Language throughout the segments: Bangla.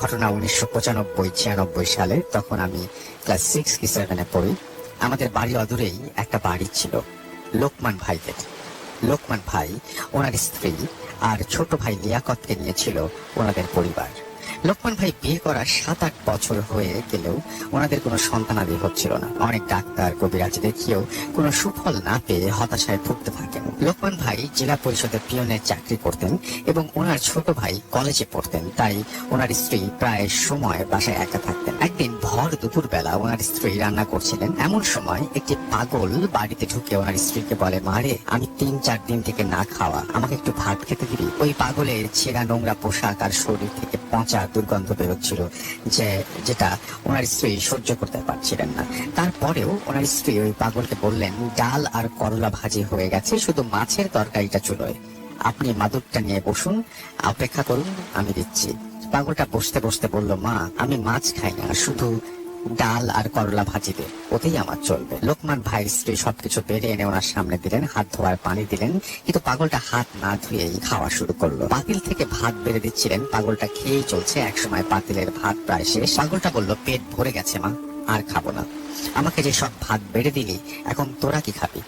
ঘটনা উনিশশো পঁচানব্বই, ছিয়ানব্বই সালে তখন আমি ক্লাস সিক্স কি সেভেনে পড়ি। আমাদের বাড়ি অদূরেই একটা বাড়ি ছিল, লোকমান ভাইদের। লোকমান ভাই ওনার স্ত্রী আর ছোট ভাই লিয়াকতকে নিয়েছিল ওনাদের পরিবার। লোকমান ভাই বিয়ে করার সাত আট বছর হয়ে গেলেও ওনাদের কোনো সন্তানাদি হচ্ছিল না। অনেক ডাক্তার, কবিরাজ দেখিয়েও কোনো সুফল না পেয়ে হতাশায় ভুগতে থাকেন। লোকমান ভাই জেলা পরিষদের পিয়নের চাকরি করতেন এবং ওনার ছোট ভাই কলেজে পড়তেন। তাই ওনার স্ত্রী প্রায় সময় বাসায় একা থাকতেন। একদিন ভর দুপুর বেলা ওনার স্ত্রী রান্না করছিলেন। এমন সময় একটি পাগল বাড়িতে ঢুকে ওনার স্ত্রীকে বলে মারে আমি তিন চার দিন থেকে না খাওয়া। আমাকে একটু ভাত খেতে দিবি? ওই পাগলের ছেঁড়া নোংরা পোশাক আর শরীর থেকে পচা দুর্গন্ধ বেরোচ্ছিল যে, যেটা ওনার স্ত্রী সহ্য করতে পারছিলেন না। তারপরেও ওনার স্ত্রী ওই পাগলকে বললেন, ডাল আর করলা ভাজি হয়ে গেছে, শুধু মাছের তরকারিটা চুলোয়। আপনি মাদুরটা নিয়ে বসুন, অপেক্ষা করুন, আমি দিচ্ছি। পাগলটা বসতে বসতে বলল, মা, আমি মাছ খাই না, শুধু ডাল আর করলা ভাজি দে, ওতেই আমার চলবে। লোকমান ভাইয়ের স্ত্রী সবকিছু বেড়ে এনে ওনার সামনে দিলেন, হাত ধোয়ার পানি দিলেন, কিন্তু পাগলটা হাত না ধুয়েই খাওয়া শুরু করল। পাতিল থেকে ভাত বেড়ে দিচ্ছিলেন, পাগলটা খেয়েই চলছে, একসময় পাতিলের ভাত প্রায় শেষ। পাগলটা বলল, পেট ভরে গেছে, মা, আর খাব না। আমাকে যে সব ভাত বেড়ে দিলি, এখন তোরা কি খাবি?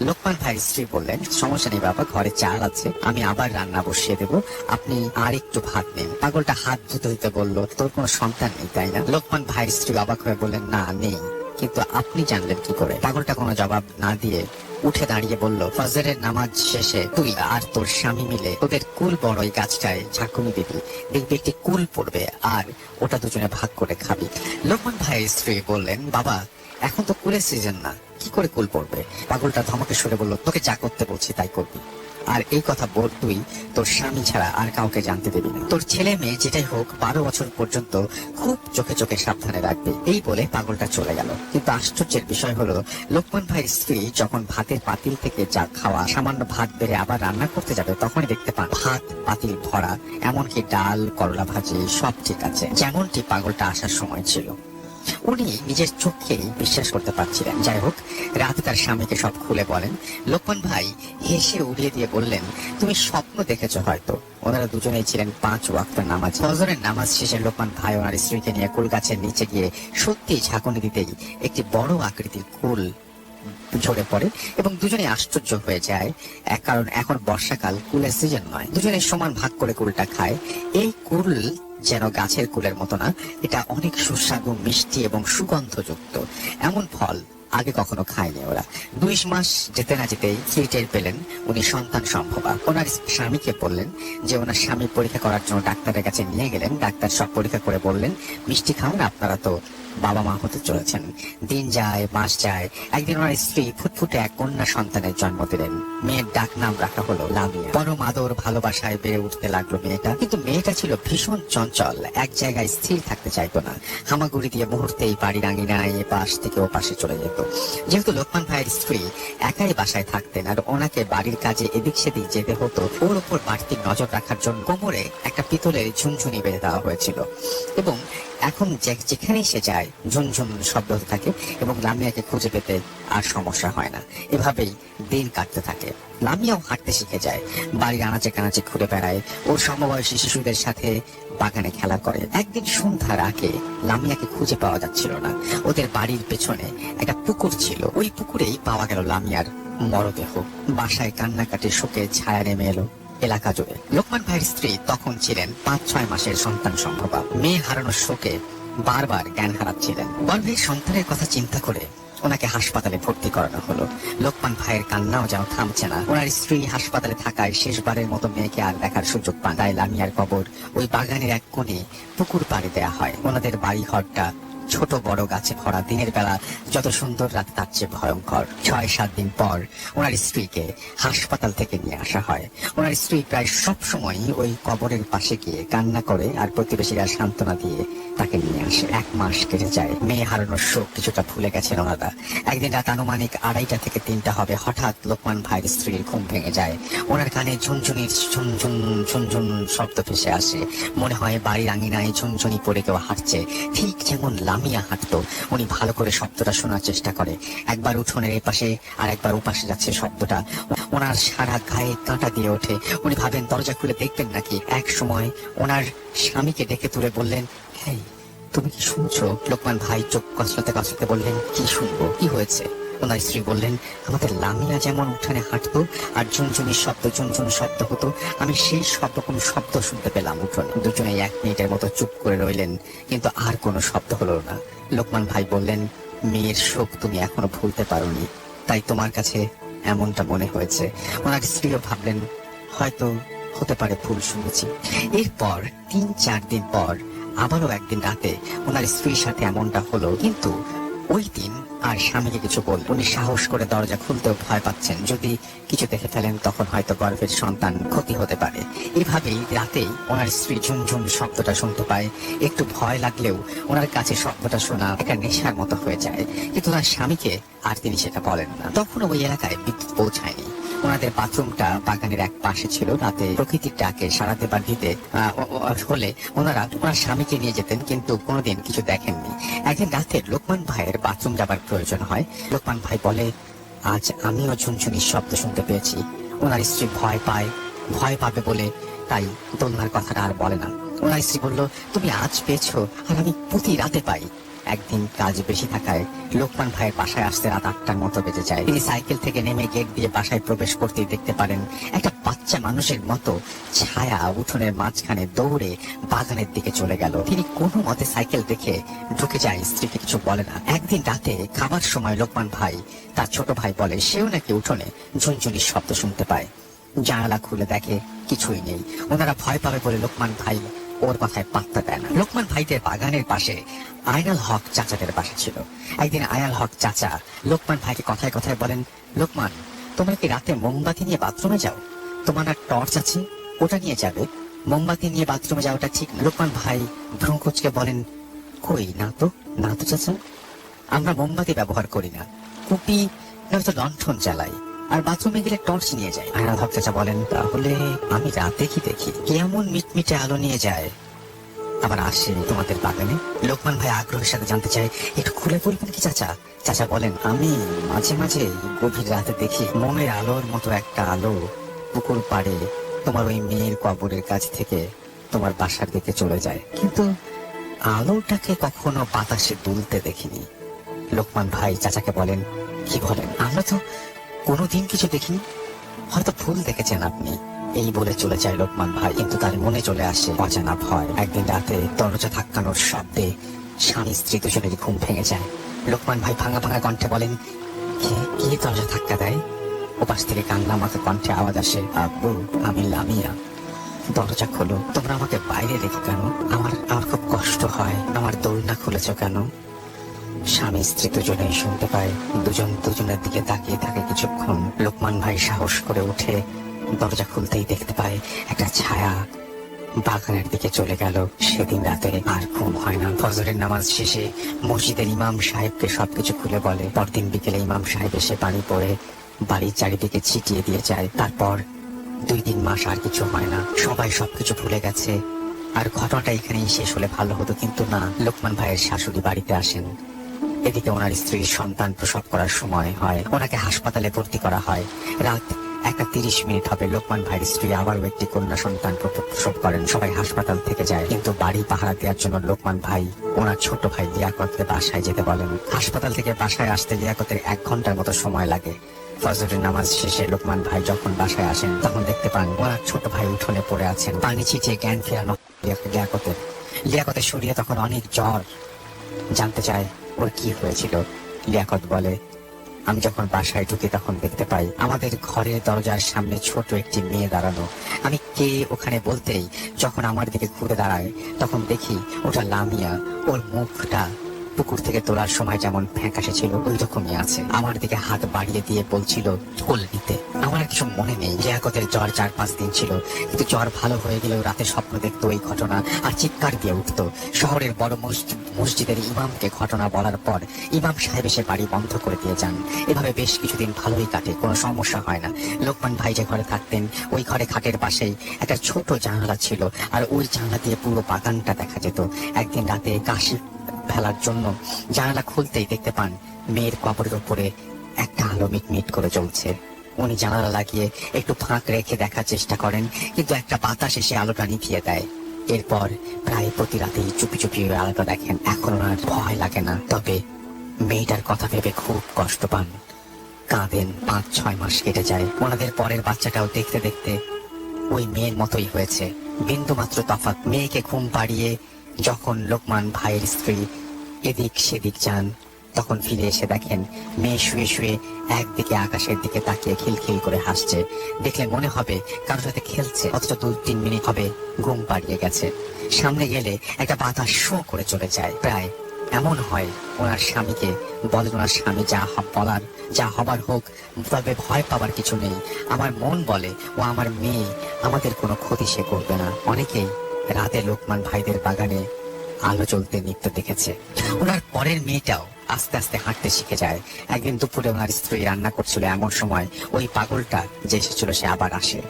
লোকমান ভাইয়ের স্ত্রী বললেন, সমস্যা নেই বাবা, ঘরে চাল আছে, আমি আবার রান্না বসিয়ে দেব। আপনি আর একটু ভাত নিন। পাগলটা হাত ধুতে ধুতে বলল, তোর কোনো সন্তান নেই, তাই না? লোকমান ভাইয়ের স্ত্রী অবাক হয়ে বললেন, না, নেই। কিন্তু আপনি জানলেন কি করে? পাগলটা কোনো জবাব না দিয়ে উঠে দাঁড়িয়ে বলল, ফজরের নামাজ শেষে তুই আর তোর স্বামী মিলে তোদের কুল বড় ওই গাছটায় ঝাঁকুনি দিবি। দেখবি একটি কুল পড়বে আর ওটা দুজনে ভাগ করে খাবি। লোকমান ভাইয়ের স্ত্রী বললেন, বাবা এখন তো কুলের সিজন না। কি করে কুল পড়বে? পাগলটা ধমকে সরে বলল, তোকে যা করতে বলছি তাই করবি। আর এই কথা বল তুই, তোর স্বামী ছাড়া আর কাউকে জানতে দিবি না। তোর ছেলে মেয়ে যেটাই হোক, বারো বছর পর্যন্ত খুব চোখে চোখে সাবধানে রাখবে। এই বলে পাগলটা চলে গেল। কিন্তু আশ্চর্যের বিষয় হলো, লোকমান ভাইয়ের স্ত্রী যখন ভাতের পাতিল থেকে যা খাওয়া, সামান্য ভাত বেড়ে আবার রান্না করতে যাবে, তখনই দেখতে পান ভাত, পাতিল ভরা, এমনকি ডাল, করলা ভাজি, সব ঠিক আছে। যেমনটি পাগলটা আসার সময় ছিল। উনি নিজের চোখকেই বিশ্বাস করতে পারছিলেন। যাই হোক, রাতে তার স্বামীকে সব খুলে বলেন। লোকমান ভাই হেসে উড়িয়ে দিয়ে বললেন, তুমি স্বপ্ন দেখেছ হয়তো। ওনারা দুজনেই ছিলেন পাঁচ ওয়াক্ত নামাজ। ফজরের নামাজ শেষে লোকমান ভাই ওনার স্ত্রীকে নিয়ে কুল গাছের নিচে গিয়ে সত্যি ঝাঁকুনি দিতেই একটি বড় আকৃতির কুল ঝরে পড়ে এবং দুজনে আশ্চর্য হয়ে যায়। এক কারণ, এখন বর্ষাকাল, কুলের সিজন নয়। দুজনে সমান ভাগ করে কুলটা খায়। এই কুল যেন গাছের কুলের মতো না, এটা অনেক সুস্বাদু, মিষ্টি এবং সুগন্ধযুক্ত। এমন ফল আগে কখনো খায়নি ওরা। দুই মাস যেতে না যেতেই টের পেলেন উনি সন্তান সম্ভবা। ওনার স্বামীকে বললেন যে ওনার স্বামী পরীক্ষা করার জন্য ডাক্তারের কাছে নিয়ে গেলেন। ডাক্তার সব পরীক্ষা করে বললেন, মিষ্টি খাওয়ান, আপনারা তো বাবা মা হতে চলেছেন। দিন যায়, মাস যায়। একদিন ওনার স্ত্রী ফুটফুটে এক কন্যা সন্তানের জন্ম দিলেন। মেয়ের ডাক নাম রাখা হলো লামিয়া। পরম আদর, ভালোবাসায় বেড়ে উঠতে লাগল মেয়েটা। কিন্তু মেয়েটা ছিল ভীষণ চঞ্চল। এক জায়গায় স্থির থাকতে চাইতো না। হামাগুড়ি দিয়ে মুহূর্তেই বাড়ির আঙিনায় পাশ থেকে ও পাশে চলে যেত। যেহেতু লোকমান ভাইয়ের স্ত্রী একাই বাসায় থাকতেন আর ওনাকে বাড়ির কাজে এদিক সেদিক যেতে হতো, ওর উপর বাড়তি নজর রাখার জন্য কোমরে একটা পিতলের ঝুনঝুনি বেঁধে দেওয়া হয়েছিল। এবং এখন যেখানেই সে যায়, ঝুনঝুন শব্দ হতে থাকে এবং লামিয়াকে খুঁজে পেতে আর সমস্যা হয় না। এভাবেই দিন কাটতে থাকে। লামিয়াও হাঁটতে শিখে যায়। বাড়ির আনাচে কানাচে ঘুরে বেড়ায়। ওর সমবয়সী শিশুদের সাথে বাগানে খেলা করে। একদিন সন্ধ্যার আগে লামিয়াকে খুঁজে পাওয়া যাচ্ছিল না। ওদের বাড়ির পেছনে একটা পুকুর ছিল। ওই পুকুরেই পাওয়া গেল লামিয়ার মরদেহ। বাসায় কান্নাকাটি শোকে ছায়া নেমে এলো। এলাকা জুড়ে। লোকমান ভাইয়ের স্ত্রী তখন ছিলেন পাঁচ, ছয় মাসের সন্তান সম্ভবা। মেয়ে হারানোর শোকে বারবার জ্ঞান হারাচ্ছিলেন। গর্ভের সন্তানের কথা চিন্তা করে ওনাকে হাসপাতালে ভর্তি করানো হলো। লোকমান ভাইয়ের কান্নাও যেন থামছে না। ওনার স্ত্রী হাসপাতালে থাকায় শেষবারের মতো মেয়েকে আর দেখার সুযোগ পান। তাই লামিয়ার কবর ওই বাগানের এক কোণে পুকুর পাড়ে দেয়া হয়। ওনাদের বাড়ি ঘরটা ছোট বড় গাছে ভরা দিনের বেলা যত সুন্দর রাত, তার চেয়ে ভয়ঙ্কর। ছয়, সাত দিন পর ওনার স্ত্রীকে হাসপাতাল থেকে নিয়ে আসা হয়। ওনার স্ত্রী প্রায় সব সময় ওই কবরের পাশে গিয়ে কান্না করে আর প্রতিবেশীরা সান্ত্বনা দিয়ে তাকে নিয়ে আসে। এক মাস কেটে যায়। মেয়ে হারানোর শোক কিছুটা ভুলে গেছেন ওনারা। একদিন রাত আনুমানিক আড়াইটা থেকে তিনটা হবে। হঠাৎ লোকমান ভাইয়ের স্ত্রীর ঘুম ভেঙে যায়। ওনার কানে ঝুনঝুনির ঝুনঝুন ঝুনঝুন শব্দ ভেসে আসে। মনে হয় বাড়ির আঙিনায় ঝুনঝুনি পড়ে কেউ হাঁটছে। ঠিক যেমন লাল লামিয়া হাঁটতো উনি ভালো করে শব্দটা শোনার চেষ্টা করে। একবার উঠোনের এপাশে আর একবার ওপাশে যাচ্ছে শব্দটা। ওনার সারা গায়ে কাঁটা দিয়ে ওঠে। উনি ভাবেন, দরজা খুলে দেখবেন নাকি? এক সময় ওনার স্বামীকে ডেকে তুলে বললেন, হেই, তুমি কি শুনছো? লোকমান ভাই চোখ কচলাতে কচলাতে বললেন, কি শুনব? কি হয়েছে? ওনার স্ত্রী বললেন, আমাদের লামিয়া যেমন উঠানে হাঁটতো আর ঝুনঝুনি শব্দ, ঝুনঝুন শব্দ হতো, আমি সেই সব রকম শব্দ শুনতে পেলাম উঠোন। দুজনে এক মিনিটের মতো চুপ করে রইলেন, কিন্তু আর কোনো শব্দ হলো না। লোকমান ভাই বললেন, মেয়ের শোক তুমি এখনও ভুলতে পারোনি, তাই তোমার কাছে এমনটা মনে হয়েছে। ওনার স্ত্রীও ভাবলেন, হয়তো হতে পারে ভুল শুনেছি। এরপর তিন চার দিন পর, আবারও একদিন রাতে, ওনার স্ত্রীর সাথে এমনটা হলো, কিন্তু ওই দিন আর স্বামীকে কিছু বল উনি সাহস করে দরজা খুলতেও ভয় পাচ্ছেন। যদি কিছু দেখে ফেলেন, তখন হয়তো গর্ভের সন্তান ক্ষতি হতে পারে। এভাবেই রাতেই ওনার স্ত্রী ঝুমঝুম শব্দটা শুনতে পায়। একটু ভয় লাগলেও ওনার কাছে শব্দটা শোনা একটা নেশার মতো হয়ে যায়। কিন্তু তার স্বামীকে আর তিনি সেটা বলেন না। তখন ওই এলাকায় বিদ্যুৎ পৌঁছায়নি। ওনাদের বাথরুমটা বাগানের এক পাশে ছিল। রাতে প্রকৃতির ডাকে সারা দেবার দিতে হলে ওনারা ওনার স্বামীকে নিয়ে যেতেন, কিন্তু কোনোদিন কিছু দেখেননি। একদিন রাতে লোকমান ভাইয়ের বাথরুম যাবার প্রয়োজন হয়। লোকমান ভাই বলে, আজ আমিও ঝুনঝুনির শব্দ শুনতে পেয়েছি। ওনার স্ত্রী ভয় পায়, ভয় পাবে বলে তাই দোলনার কথাটা আর বলে না। ওনার স্ত্রী বলল, তুমি আজ পেয়েছ, আর আমি প্রতি রাতে পাই। একদিন কাজ বেশি থাকায় লোকমান ভাইয়ের বাসায় আসতে রাত আটটার মতো বেজে যায়। তিনি সাইকেল থেকে নেমে গেট দিয়ে বাসায় প্রবেশ করতেই দেখতে পারেন একটা বাচ্চা মানুষের মতো ছায়া উঠোনের মাঝখানে দৌড়ে বাগানের দিকে চলে গেল। তিনি কোনো মতে সাইকেল দেখে ঢুকে যায়, স্ত্রীকে কিছু বলে না। একদিন রাতে খাবার সময় লোকমান ভাই, তার ছোট ভাই বলে, সেও নাকি উঠোনে ঝুনঝুনির শব্দ শুনতে পায়। জানালা খুলে দেখে কিছুই নেই। ওনারা ভয় পাবে বলে লোকমান ভাই ওর কথায় পাত্তা দেয় না। লোকমান ভাইদের বাগানের পাশে আয়নাল হক চাচাদের বাসা ছিল। একদিন আয়াল হক চাচা লোকমান ভাইকে কথায় কথায় বলেন, লোকমান, তোমরা কি রাতে মোমবাতি নিয়ে বাথরুমে যাও? তোমার আর টর্চ আছে? ওটা নিয়ে যাবে। মোমবাতি নিয়ে বাথরুমে যাওয়াটা ঠিক লোকমান ভাই ভ্রঙ্কচকে বলেন, কই, না তো না তো চাচা। আমরা মোমবাতি ব্যবহার করি না। কুপি, নয়তো লণ্ঠন জ্বালাই। আর বাথরুমে গেলে টর্চ নিয়ে যায়। আয়নাল হক চাচা বলেন, তাহলে আমি রাতে কি দেখি, কেমন মিটমিটে আলো নিয়ে যায়? আবার আসে তোমাদের বাগানে। লোকমান ভাই আগ্রহের সাথে জানতে চায়, একটু খুলে বলবেন কি, চাচা? চাচা বলেন, আমি মাঝে মাঝে গভীর রাতে দেখি মোমের আলোর মতো একটা আলো পুকুর পাড়ে তোমার ওই মেয়ের কবরের কাছ থেকে তোমার বাসার দিকে চলে যায়। কিন্তু আলোটাকে কখনো বাতাসে দুলতে দেখিনি। লোকমান ভাই চাচাকে বলেন, কি বলেন? আমরা তো কোনোদিন কিছু দেখিনি? হয়তো ভুল দেখেছেন আপনি। এই বলে চলে যায় লোকমান ভাই, কিন্তু তার মনে চলে আসে অজানা ভয়। একদিন রাতে দরজা ধাক্কানোর শব্দে স্বামী স্ত্রী দুজনেরই ঘুম ভেঙে যায়। লোকমান ভাই ভাঙা ভাঙা কণ্ঠে বলেন, কে দরজা ধাক্কা দেয়? ওপাশ থেকে কান্না আমাকে কণ্ঠে আওয়াজ আসে, আব্বু, আমি লামিয়া। দরজা খোলো। তোমরা আমাকে বাইরে রেখে কেন? আমার আমার খুব কষ্ট হয়। আমার দোলনা খুলেছ কেন? স্বামী স্ত্রী দুজনেই শুনতে পায়। দুজন দুজনের দিকে তাকিয়ে থাকে কিছুক্ষণ। লোকমান ভাই সাহস করে উঠে দরজা খুলতেই দেখতে পায়, একটা ছায়া বাগানের দিকে চলে গেল। সেদিন রাতে আর ঘুম হয় না। ফজরের নামাজ শেষে মসজিদের ইমাম সাহেবকে সবকিছু খুলে বলে। পরদিন বিকেলে ইমাম সাহেব এসে পানি পড়ে, বাড়ির চারিদিকে ছিটিয়ে দিয়ে যায়। তারপর দুই তিন মাস আর কিছু হয় না। সবাই সবকিছু ভুলে গেছে। আর ঘটনাটা এখানেই শেষ হলে ভালো হতো, কিন্তু না। লোকমান ভাইয়ের শাশুড়ি বাড়িতে আসেন। এদিকে ওনার স্ত্রীর সন্তান প্রসব করার সময় হয়। ওনাকে হাসপাতালে ভর্তি করা হয়। রাত একটা তিরিশ মিনিট হবে। লোকমান ভাইয়ের স্ত্রী আবারও একটি কন্যা সন্তান প্র- প্রসব করেন। সবাই হাসপাতাল থেকে যায়। কিন্তু বাড়ি পাহারা দেওয়ার জন্য লোকমান ভাই ওনার ছোট ভাই লিয়াকতকে বাসায় যেতে বলেন। হাসপাতাল থেকে বাসায় আসতে লিয়াকতের এক ঘণ্টার মতো সময় লাগে। ফজরের নামাজ শেষে লোকমান ভাই যখন বাসায় আসেন, তখন দেখতে পান ওনার ছোট ভাই উঠোনে পড়ে আছেন। পানি ছিটিয়ে জ্ঞান ফেরানো লিয়াকতের। লিয়াকতের শরীরে তখন অনেক জ্বর জানতে চায়। ওর কি হয়েছিল? লিয়াকত বলে, আমি যখন বাসায় ঢুকি তখন দেখতে পাই আমাদের ঘরের দরজার সামনে ছোট একটি মেয়ে দাঁড়ানো। আমি কে ওখানে বলতেই যখন আমার দিকে ঘুরে দাঁড়ায় তখন দেখি ওটা লামিয়া। ওর মুখটা পুকুর থেকে তোলার সময় যেমন ফ্যাঁকাশে ছিল ওই রকমই আছে। আমার দিকে হাত বাড়িয়ে দিয়ে বলছিল, কোল নিতে। আমার কিছু মনে নেই লিয়াকতের জ্বর চার পাঁচ দিন ছিল। কিন্তু জ্বর ভালো হয়ে গেলেও রাতে স্বপ্ন দেখতো এই ঘটনা, আর চিৎকার দিয়ে উঠতো। শহরের বড় মসজিদ মসজিদের ইমামকে ঘটনা বলার পর ইমাম সাহেব এসে বাড়ি বন্ধ করে দিয়ে যান। এভাবে বেশ কিছুদিন ভালোই কাটে, কোনো সমস্যা হয় না। লোকমান ভাই যে ঘরে থাকতেন, ওই ঘরে খাটের পাশেই একটা ছোট জানালা ছিল, আর ওই জানলা দিয়ে পুরো বাগানটা দেখা যেত। একদিন রাতে কাশি ফেলার জন্য জানালা খুলতেই দেখতে পান মেয়ের কবরের উপরে একটা আলো মিটমিট করে জ্বলছে। উনি জানালা লাগিয়ে একটু ফাঁক রেখে দেখার চেষ্টা করেন, কিন্তু একটা বাতাস এসে আলোটা নিভিয়ে দেয়। এরপর প্রায় প্রতি রাতেই চুপি চুপি আলোটা দেখেন, এখন ওনার ভয় লাগে না। তবে মেয়েটার কথা ভেবে খুব কষ্ট পান। কাঁদেন পাঁচ, ছয় মাস কেটে যায়। ওনাদের পরের বাচ্চাটাও দেখতে দেখতে ওই মেয়ের মতোই হয়েছে। বিন্দু মাত্র তফাৎ, মেয়েকে ঘুম পাড়িয়ে যখন লোকমান ভাইয়ের স্ত্রী এদিক সেদিক যান, তখন ফিরে এসে দেখেন মেয়ে শুয়ে শুয়ে একদিকে আকাশের দিকে তাকিয়ে খিলখিল করে হাসছে। দেখলে মনে হবে কারোর সাথে খেলছে, অথচ দু তিন মিনিট হবে ঘুম পাড়িয়ে গেছে। সামনে গেলে একটা বাতাস শো করে চলে যায়। প্রায় এমন হয় ওনার স্বামীকে, বলেন ওনার স্বামী, যা বলার, যা হবার হোক, তবে ভয় পাবার কিছু নেই। আমার মন বলে, ও আমার মেয়ে, আমাদের কোনো ক্ষতি সে করবে না। অনেকেই রাতে লোকমান ভাইদের বাগানে আলো জ্বলতে নিত্য দেখেছে। ওনার পরের মেয়েটাও আস্তে আস্তে হাঁটতে শিখে যায়। একদিন দুপুরে ওনার স্ত্রী রান্না করছিল এমন সময় ওই পাগলটা যে এসেছিল সে আবার আসে।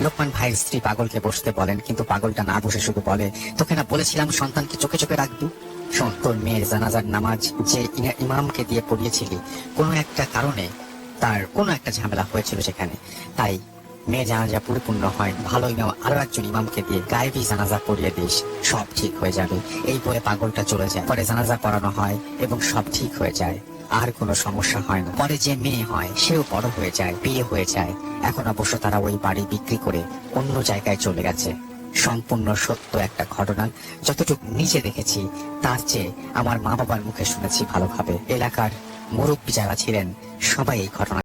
লোকমান ভাইয়ের স্ত্রী পাগলকে বসতে বলেন, কিন্তু পাগলটা না বসে শুধু বলে, তোকে না বলেছিলাম সন্তানকে চোখে চোখে রাখবি? শোন, তোর মেয়ের জানাজার নামাজ যে ইমামকে দিয়ে পড়িয়েছিলি, কোনো একটা কারণে তার কোনো একটা ঝামেলা হয়েছিল সেখানে। তাই মেয়ে জানাজা পরিপূর্ণ হয়। ভালো ইমাম আরও একজন ইমামকে দিয়ে গায়েবী জানাজা পড়িয়ে দিস। সব ঠিক হয়ে যাবে। এই বলে পাগলটা চলে যায়। পরে জানাজা পড়ানো হয় এবং সব ঠিক হয়ে যায়। আর কোনো সমস্যা হয় না। পরে যে মেয়ে হয়, সেও বড় হয়ে যায়, বিয়ে হয়ে যায়। এখন অবশ্য তারা ওই বাড়ি বিক্রি করে অন্য জায়গায় চলে গেছে। সম্পূর্ণ সত্য একটা ঘটনা। যতটুকু নিজে দেখেছি, তার চেয়ে আমার মা বাবার মুখে শুনেছি ভালোভাবে। এলাকার মুরব্বী যারা ছিলেন, সবাই এই ঘটনা